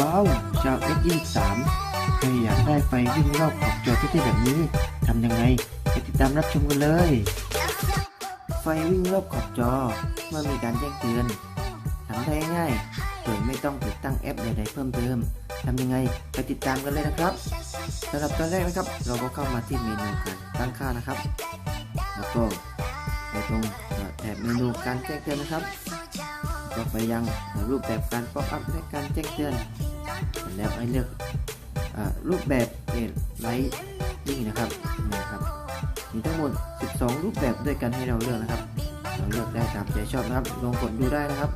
ว้าวชาว S23 ใครอยากได้ไฟวิ่งรอบขอบจอเท่แบบนี้ทำยังไงไปติดตามรับชมกันเลย ไฟวิ่งรอบขอบจอ เมื่อมีการแจ้งเตือนทำได้ง่ายโดยไม่ต้องติดตั้งแอปใดๆเพิ่มเติมทำยังไงไปติดตามกันเลยนะครับสำหรับตอนแรกนะครับ เราก็เข้ามาที่เมนูการตั้งค่านะครับ แล้วก็ไปตรงแถบเมนูการแจ้งเตือนนะครับ ก็ไปยังรูปแบบการป๊อปอัพและการแจ้งเตือน แล้วให้เลือกอรูปแบบเอไลท์วิ่งนะครับนี่ครับมีทั้งหมด 12 รูปแบบด้วยกันให้เราเลือกนะครับ เราเลือกได้ตามใจชอบนะครับ ลองกดดูได้นะครับ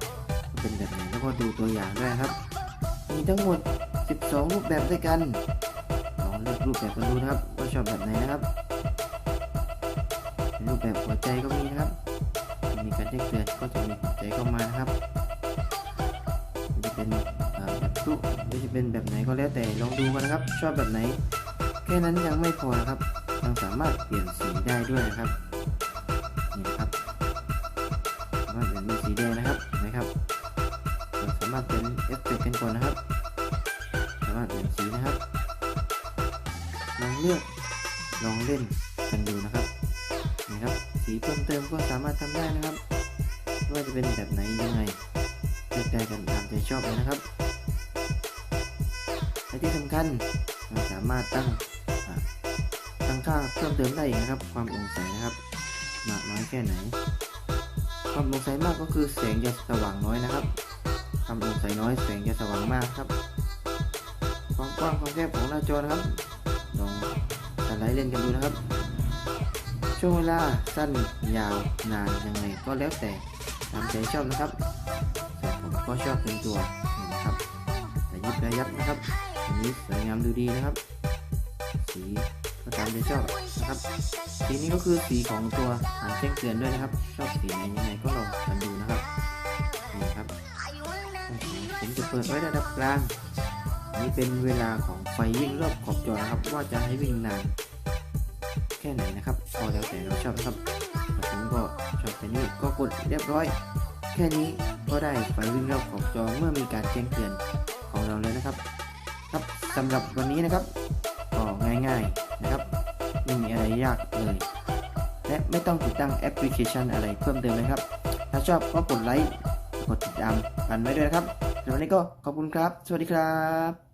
เป็นแบบไหนแล้วก็ดูตัวอย่างด้วยครับ มีทั้งหมด 12 รูปแบบด้วยกันลองเลือกรูปแบบกันดูนะครับว่าชอบแบบไหนนะครับรูปแบบหัวใจก็มีนะครับ มีการแจ้งเตือนก็จะมีหัวใจเข้ามานะครับ เป็นแบบตู้หรือจะเป็นแบบไหนก็แล้วแต่ลองดูกันนะครับ ชอบแบบไหน แค่นั้นยังไม่พอนะครับยังสามารถเปลี่ยนสีได้ด้วยนะครับนี่ครับสามารถเปลี่ยนเป็นสีแดงนะครับนะครับเราสามารถเป็นเอฟเฟกต์กันก่อนนะครับ สามารถเปลี่ยนสีนะครับลองเลือกลองเล่นกันดูนะครับนี่ครับสีเพิ่มเติมก็สามารถทำได้นะครับว่าจะเป็นแบบไหนยังไงเลือกได้กัน ตามใจชอบเลยนะครับ และที่สำคัญเราสามารถตั้งตั้งค่าเพิ่มเติมได้อีกนะครับ ความโปร่งใสนะครับมากน้อยแค่ไหน ความโปร่งใสมากก็คือแสงจะสว่างน้อยนะครับ ความโปร่งใสน้อยแสงจะสว่างมากครับ ความกว้างความแคบของหน้าจอนะครับลองสไลด์เล่นกันดูนะครับ ช่วงเวลาสั้นยาวนานยังไงก็แล้วแต่ตามใจชอบนะครับ ก็ชอบเป็นตัวนะครับระยิบระยับนะครับอันนี้สวยงามดูดีนะครับ สีก็ตามใจชอบนะครับ สีนี้ก็คือสีของตัวหางแจ้งเตือนด้วยนะครับ ชอบสีไหนยังไงก็ลองกันดูนะครับนี่ครับผมจะเปิดไว้ระดับกลางนนี้เป็นเวลาของไฟวิ่งรอบขอบจอนะครับ ว่าจะให้วิ่งนานแค่ไหนนะครับก็แล้วแต่เราชอบนะครับผมก็ชอบแค่นี้ก็กดเรียบร้อย แค่นี้ก็ได้ไฟวิ่งรอบขอบจอเมื่อมีการแจ้งเตือนของเราเลยนะครับ ครับสำหรับวันนี้นะครับก็ง่ายๆนะครับไม่มีอะไรยากเลยและไม่ต้องติดตั้งแอปพลิเคชันอะไรเพิ่มเติมเลยครับ ถ้าชอบก็กดไลค์กดติดตามกันไว้ด้วยนะครับสำหรับวันนี้ก็ขอบคุณครับ สวัสดีครับ